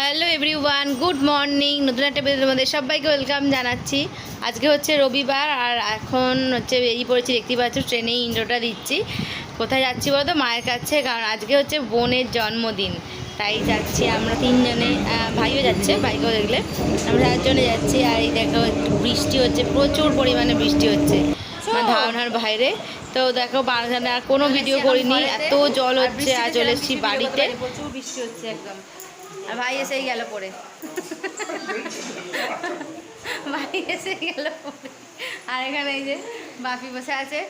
Hello everyone good morning. নতুন একটা ভিডিওর মধ্যে সবাইকে ওয়েলকাম জানাচ্ছি। আজকে হচ্ছে রবিবার আর এখন হচ্ছে বেরিয়ে পড়েছি দেখতে পাচ্ছ ট্রেনে ইন্ট্রোটা দিচ্ছি। কোথায় যাচ্ছি বলতো? মায়ের কাছে কারণ আজকে হচ্ছে বোনের জন্মদিন। তাই যাচ্ছি আমরা তিনজনে ভাইও যাচ্ছে ভাইকেও দেখলে। আমরা চারজনে যাচ্ছি আর এই দেখো একটু বৃষ্টি হচ্ছে প্রচুর পরিমাণে বৃষ্টি হচ্ছে আমার ধারণার বাইরে। তো দেখো বারান্দায় আর কোনো ভিডিও করিনি এত জল হচ্ছে আর চলে এসেছি বাড়িতে। প্রচুর বৃষ্টি হচ্ছে একদম। আর ভাই এসেই গেল পরে। ভাই এসে গেল আর এখানে এই যে বাপি বসে আছে।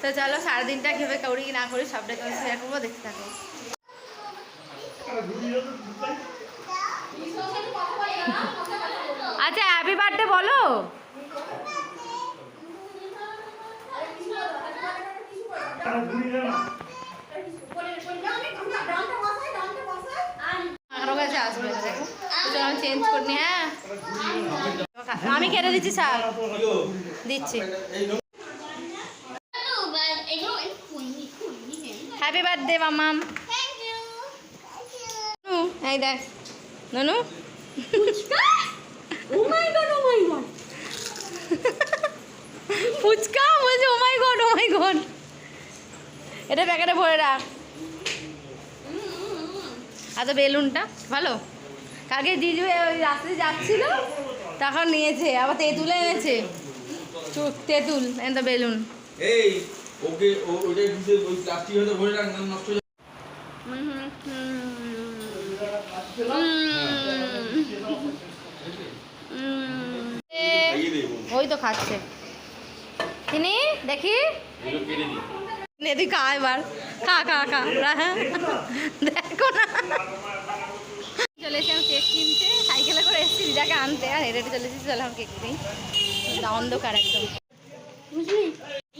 তো চলো, সারাদিনটা খেপে করি, কি না করি, সবটা তোমার শেয়ার করব, দেখতে থাকো। আচ্ছা হ্যাপি বার্থডে বলো। আরও হ্যাঁ আমি কেটে দিচ্ছি, স্যার। দিচ্ছি। হ্যাপি বার্থডে মামাম এই দেখ। ননু? ফুচকা? বলছে ও মাই গড ও মাই গড এটা প্যাকেটে ভরে রাখ। আচ্ছা বেলুনটা ভালো কালকে দিদি ওই রাস্তায় যাচ্ছিল তখন নিয়েছে আবার তেঁতুলে এনেছে তেঁতুল এনে বেলুন এই ওকে দিতে ওই প্লাস্টিক হয়তো ভরে রাখ নষ্ট হয়ে যাবে। খাইয়ে দেবো ওই তো খাচ্ছে তিনি দেখি তুই খা এবার খা খা খা হ্যাঁ দেখো না চলে এসে কেক কিনতে সাইকেলে করে এসেছি দিদাকে আনতে আর হেঁটে হেঁটে চলে এসেছি চলে কেক কিনি অন্ধকার একদম।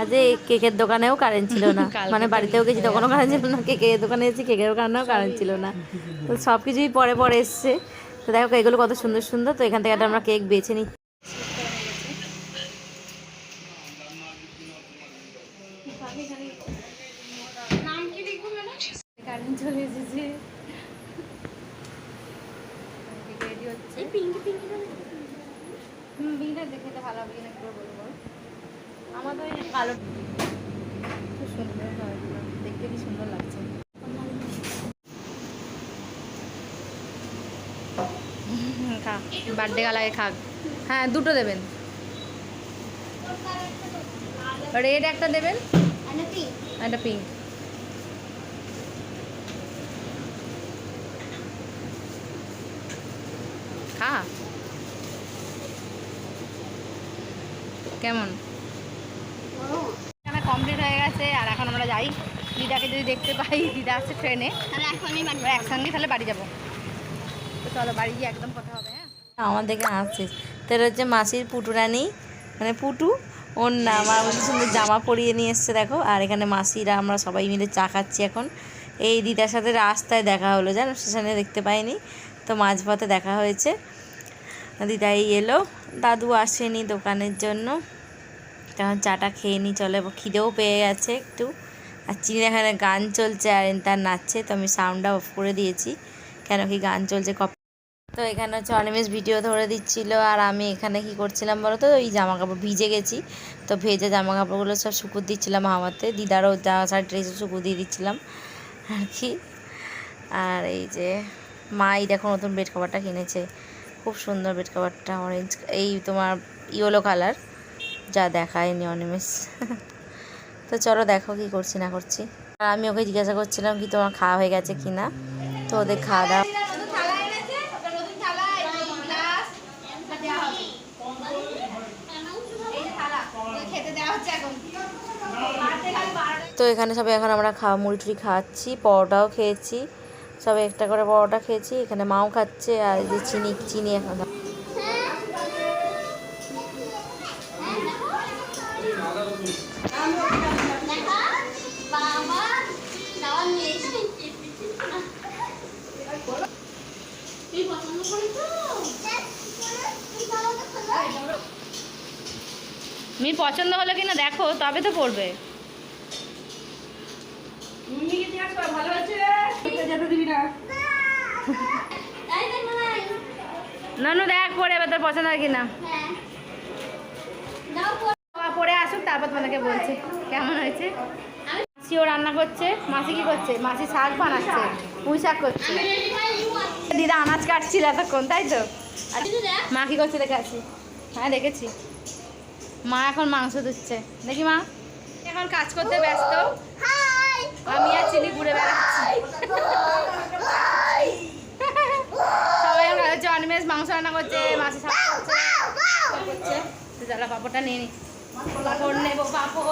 আজ কেকের দোকানেও কারেন্ট ছিল না। মানে বাড়িতেও গেছি তখনও কারেন্ট ছিল না। কেকের দোকানে এসেছি কেকের দোকানেও কারেন্ট ছিল না। তো সব কিছুই পরে পরে এসছে। তো দেখো এগুলো কত সুন্দর সুন্দর। তো এখান থেকে একটা আমরা কেক বেছে নিই কারেন্ট চলে এসেছে রেডি হচ্ছে হুম বিনটা দেখে তো ভালো হবে কিনা করে বলব? আমার তো এই কালো খুব সুন্দর দেখতে কি সুন্দর লাগছে। খা বার্থডে গালায় খাক। হ্যাঁ দুটো দেবেন। রেড একটা দেবেন। একটা পিঙ্ক খা। কেমন? এখানে কমপ্লিট হয়ে গেছে আর এখন আমরা যাই। দিদাকে যদি দেখতে পাই দিদা আছে ট্রেনে আমরা একসঙ্গে তাহলে বাড়ি যাব। তো চলো বাড়ি গিয়ে একদম কথা হবে হ্যাঁ? আমার দেখে আসছিস তোর হচ্ছে মাসির পুটুরানি মানে পুটু ওর নাম আর সুন্দর জামা পরিয়ে নিয়ে এসছে দেখো। আর এখানে মাসিরা আমরা সবাই মিলে চা খাচ্ছি এখন। এই দিদার সাথে রাস্তায় দেখা হলো জানো? স্টেশনে দেখতে পাইনি। তো মাঝপথে দেখা হয়েছে। দিদাই এলো। দাদু আসেনি দোকানের জন্য। তখন চাটা খেয়ে নিই চলে খিদেও পেয়ে গেছে একটু। আর চিনি এখানে গান চলছে আর তার নাচছে, তো আমি সাউন্ডটা অফ করে দিয়েছি। কেন কি গান চলছে কপ তো এখানে হচ্ছে অনিমেষ ভিডিও ধরে দিচ্ছিল, আর আমি এখানে কি করছিলাম বলো তো ওই জামা কাপড় ভিজে গেছি। তো ভেজে জামা কাপড়গুলো সব শুকুর দিচ্ছিলাম হাওয়াতে, দিদারও জামা শাড়ি ড্রেসও শুকুর দিয়ে দিচ্ছিলাম। আর কি। আর এই যে মা এই দেখো নতুন বেড কভারটা কিনেছে। খুব সুন্দর বেড কভারটা অরেঞ্জ এই তোমার ইয়েলো কালার যা দেখায়নি অনিমেষ তো চলো দেখো কি করছি না করছি। আর আমি ওকে জিজ্ঞাসা করছিলাম কি তোমার খাওয়া হয়ে গেছে কি না, তো ওদের খাওয়া দাওয়া তো এখানে সবাই এখন আমরা খাওয়া মুড়ি টুড়ি খাওয়াচ্ছি পরোটাও খেয়েছি। সবাই একটা করে পরোটা খেয়েছি, এখানে মাও খাচ্ছে আর যে চিনি চিনি এখন। মেয়ে পছন্দ হলো কিনা দেখো, তবে তো পড়বে। নানু, দেখ পরে এবার তোর পছন্দ হয় কিনা। পরে আসুক, তারপর তোমাদেরকে বলছি। কেমন হয়েছে? মাসিও রান্না করছে, মাসি কি করছে? মাসি শাক বানাচ্ছে, পুঁই শাক করছে। দিদা আনাজ কাটছিল এতক্ষণ, তাই তো? মা কি করছে দেখে আসি। হ্যাঁ দেখেছি। মা এখন মাংস দিচ্ছে দেখি মা। এখন কাজ করতে ব্যস্ত। আমি আর চিনি ঘুরে বেড়াচ্ছি। সবাই হচ্ছে অনিমেষ মাংস রান্না করছে মাসি শাক করছে করছে। পাপড়টা নিয়ে নি। পাপড় নেব পাপড়।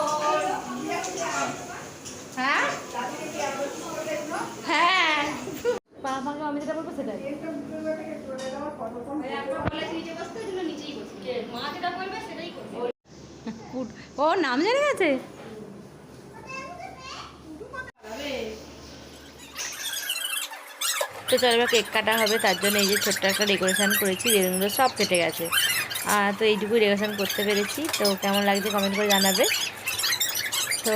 হ্যাঁ? হ্যাঁ। পাপাকে আমি যেটা বলব সেটাই। ও নাম জেনে গেছে? তো চলো এবার কেক কাটা হবে, তার জন্য এই যে ছোট্ট একটা ডেকোরেশন করেছি, বেলুনগুলো সব কেটে গেছে। আর তো এইটুকুই ডেকোরেশান করতে পেরেছি, তো কেমন লাগছে কমেন্ট করে জানাবে। তো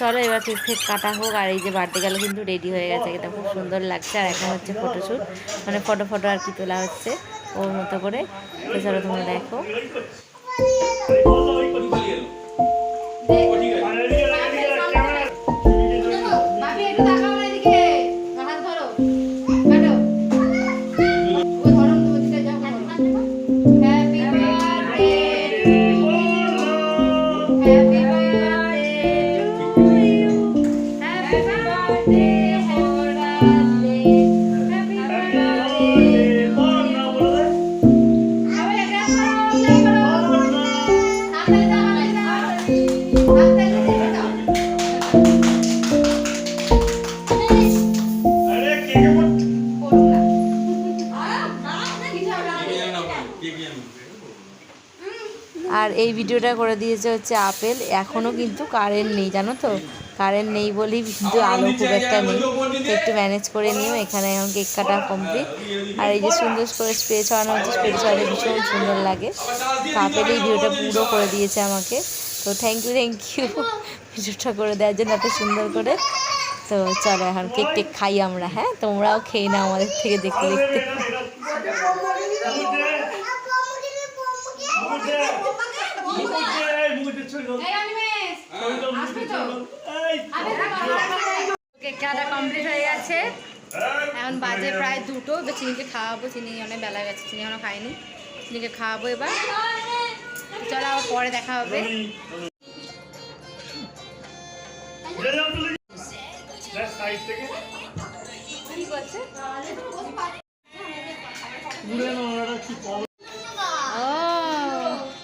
চলো এবার কেক ফেক কাটা হোক, আর এই যে বার্থডে গেল কিন্তু রেডি হয়ে গেছে এটা খুব সুন্দর লাগছে, আর এখন হচ্ছে ফটোশ্যুট মানে ফটো ফটো আর কি তোলা হচ্ছে, ওর মতো করে। তো চলো তোমরা দেখো। ভিডিওটা করে দিয়েছে হচ্ছে আপেল। এখনও কিন্তু কারেন্ট নেই জানো তো? কারেন্ট নেই বলেই কিন্তু আলো খুব একটা নেই। একটু ম্যানেজ করে নিও এখানে এখন কেক কাটা কমপ্লিট আর এই যে সুন্দর করে স্প্রে ছড়ানো হচ্ছে স্প্রে ছড়ালে ভীষণ সুন্দর লাগে। তো আপেল এই ভিডিওটা পুরো করে দিয়েছে আমাকে। তো থ্যাংক ইউ থ্যাংক ইউ ভিডিওটা করে দেওয়ার জন্য এত সুন্দর করে। তো চলো এখন কেক টেক খাই আমরা হ্যাঁ? তোমরাও খেয়ে নাও আমাদের থেকে দেখতে দেখতে কেক কাটা কমপ্লিট হয়ে গেছে এখন বাজে প্রায় দুটো। তো চিনিকে খাওয়াবো। চিনি অনেক বেলা গেছে। চিনি এখনও খাইনি। চিনিকে খাওয়াবো এবার। চলো আবার পরে দেখা হবে।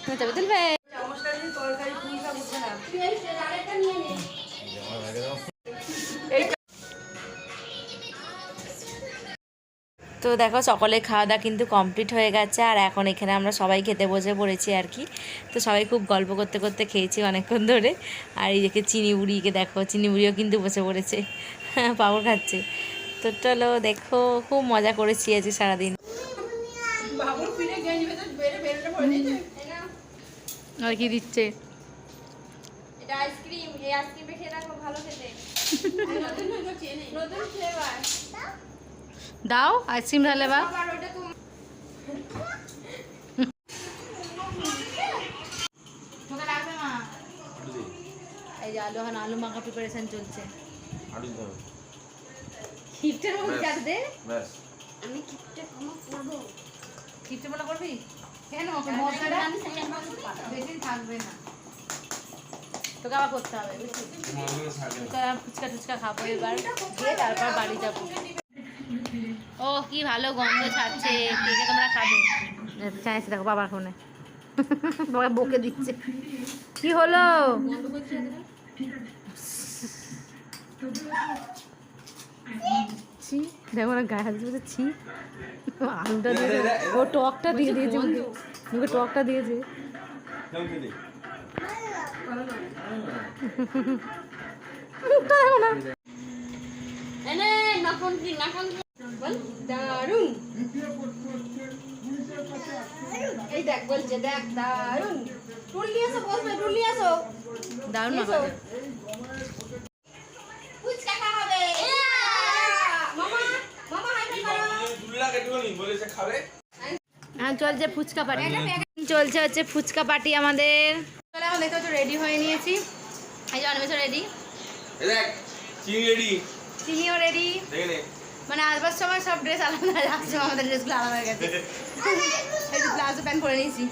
ও তবে তুলবে তো দেখো সকলে খাওয়া দাওয়া কিন্তু কমপ্লিট হয়ে গেছে আর এখন এখানে আমরা সবাই খেতে বসে পড়েছি আর কি। তো সবাই খুব গল্প করতে করতে খেয়েছি অনেকক্ষণ ধরে। আর এই দেখে চিনি বুড়িকে দেখো চিনি বুড়িও কিন্তু বসে পড়েছে। পাপড় খাচ্ছে। তো চলো দেখো খুব মজা করেছি আজকে সারাদিন। আর কি দিচ্ছে? এটা আইসক্রিম এই আইসক্রিমটা খেয়ে দেখো ভালো খেতে। নতুন নতুন ফ্লেভার দাও আইসক্রিম ঢালে বা। এই যে আলু এখন আলু মাখা প্রিপারেশন চলছে। খিপটের মধ্যে চাট দে। আমি কিপটা কমা করব? খিপটে করবি? কেন? মশলাটা বেশি থাকবে। না। তোকে আবার করতে হবে বুঝলি? ফুচকা টুচকা খাব এবার। দিয়ে তারপর বাড়ি যাব। ও কি ভালো গন্ধ ছাড়ছে কেকে তোমরা খাবে? চাইছে দেখো বাবার ফোনে। বাবা বকে দিচ্ছে। কি হলো? ছি দেখো না গায়ে হাত দিয়েছে ছি। আলুটা দিয়েছে। ও টকটা দিয়ে দিয়েছে মুখে। মুখে টকটা দিয়েছে। মুখটা দেখো না। বল দারুণ এই দেখ বলছে দেখ দারুণ টুল আসো বসবে টুল নিয়ে আসো। দারুণ হ্যাঁ, চলছে ফুচকা পার্টি চলছে হচ্ছে ফুচকা পার্টি আমাদের। রেডি হয়ে নিয়েছি। এই যে অনেক রেডি চিনি রেডি চিনিও রেডি মানে আসবার সময় সব ড্রেস আলাদা আসছে আমাদের ড্রেসগুলো আলাদা হয়ে গেছে। এই যে প্লাজো প্যান্ট পরে নিয়েছি।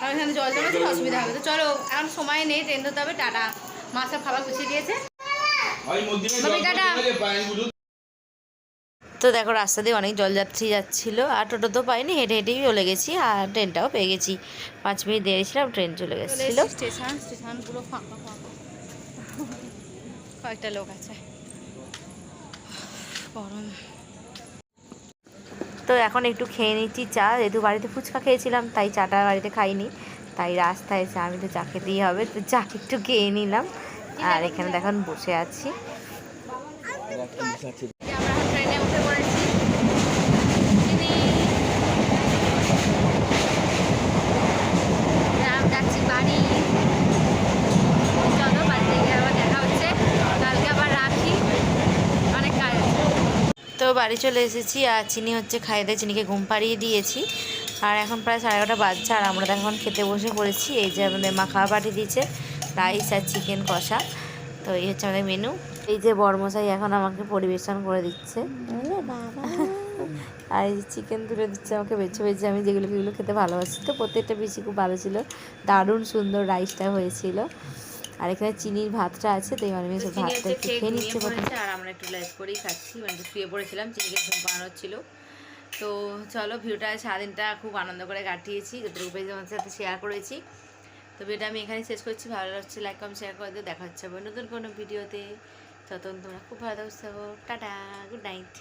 কারণ এখানে জল জমে ছিল অসুবিধা হবে। তো চলো এখন সময় নেই ট্রেন ধরতে হবে টাটা। মা সব খাবার গুছিয়ে দিয়েছে। টাটা। তো দেখো রাস্তা দিয়ে অনেক জল জলযাত্রী যাচ্ছিল আর টোটো তো পাইনি হেঁটে হেঁটেই চলে গেছি আর ট্রেনটাও পেয়ে গেছি। পাঁচ মিনিট দেরি ছিলাম ট্রেন চলে গেছিল। স্টেশন স্টেশন পুরো ফাঁকা ফাঁকা। কয়েকটা লোক আছে। গরম। তো এখন একটু খেয়ে নিচ্ছি চা। যেহেতু বাড়িতে ফুচকা খেয়েছিলাম তাই চাটা বাড়িতে খাইনি। তাই রাস্তায় চা আমি তো চা খেতেই হবে। তো চা একটু খেয়ে নিলাম। আর এখানে দেখুন বসে আছি। আমরা ট্রেনে উঠে পড়েছি চিনি। রাম যাচ্ছি বাড়ি চলো বাড়িতে গিয়ে আবার দেখা হচ্ছে কালকে আবার রাখি অনেক কাজ আছে। তো বাড়ি চলে এসেছি আর চিনি হচ্ছে খাইয়ে দিয়ে চিনিকে ঘুম পাড়িয়ে দিয়েছি। আর এখন প্রায় সাড়ে এগারোটা বাজছে আর আমরা তো এখন খেতে বসে পড়েছি। এই যে আমাদের মা খাওয়া পাঠিয়ে দিয়েছে রাইস আর চিকেন কষা। তো এই হচ্ছে আমাদের মেনু। এই যে বর্মশাই এখন আমাকে পরিবেশন করে দিচ্ছে। আর এই চিকেন তুলে দিচ্ছে আমাকে বেছে বেছে। আমি যেগুলো যেগুলো খেতে ভালোবাসি। তো প্রত্যেকটা বেশি খুব ভালো ছিল। দারুণ সুন্দর রাইসটা হয়েছিল। আর এখানে চিনির ভাতটা আছে তো আমি সব ভাতটা একটু খেয়ে নিচ্ছে আর একটু লাইট করেই খাচ্ছি মানে শুয়ে পড়েছিলাম, চিনিকে ঘুম পাড়ানো ছিল। তো চলো ভিডিওটা সারাদিনটা খুব আনন্দ করে কাটিয়েছি, যতটুকু পেয়েছি সাথে শেয়ার করেছি। তো ভিডিওটা আমি এখানে শেষ করছি, ভালো লাগছে লাইক কম শেয়ার করে দিও, দেখা হচ্ছে নতুন কোনো ভিডিওতে। ততক্ষণ তোমরা খুব ভালো থাকো টাটা গুড নাইট